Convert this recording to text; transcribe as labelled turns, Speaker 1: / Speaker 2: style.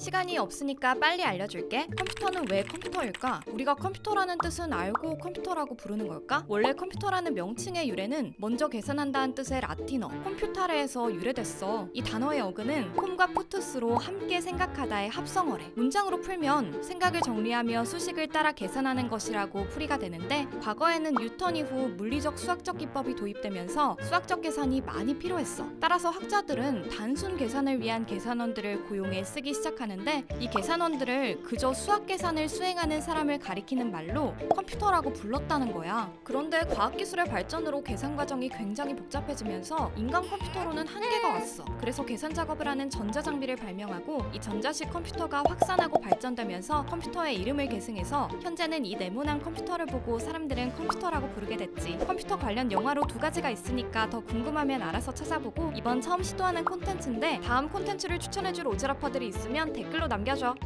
Speaker 1: 시간이 없으니까 빨리 알려줄게. 컴퓨터는 왜 컴퓨터일까? 우리가 컴퓨터라는 뜻은 알고 컴퓨터라고 부르는 걸까? 원래 컴퓨터라는 명칭의 유래는 먼저 계산한다는 뜻의 라틴어 컴퓨타레에서 유래됐어. 이 단어의 어근은 콤과 푸투스로 함께 생각하다의 합성어래. 문장으로 풀면 생각을 정리하며 수식을 따라 계산하는 것이라고 풀이가 되는데 과거에는 뉴턴 이후 물리적 수학적 기법이 도입되면서 수학적 계산이 많이 필요했어. 따라서 학자들은 단순 계산을 위한 계산원들을 고용해 쓰기 시작 하는데 이 계산원들을 그저 수학 계산을 수행하는 사람을 가리키는 말로 컴퓨터라고 불렀다는 거야. 그런데 과학기술의 발전으로 계산 과정이 굉장히 복잡해지면서 인간 컴퓨터로는 한계가 왔어. 그래서 계산 작업을 하는 전자장비를 발명하고 이 전자식 컴퓨터가 확산하고 발전되면서 컴퓨터의 이름을 계승해서 현재는 이 네모난 컴퓨터를 보고 사람들은 컴퓨터라고 부르게 됐지. 컴퓨터 관련 영화로 두 가지가 있으니까 더 궁금하면 알아서 찾아보고 이번 처음 시도하는 콘텐츠인데 다음 콘텐츠를 추천해줄 오지라퍼들이 있으면 댓글로 남겨줘.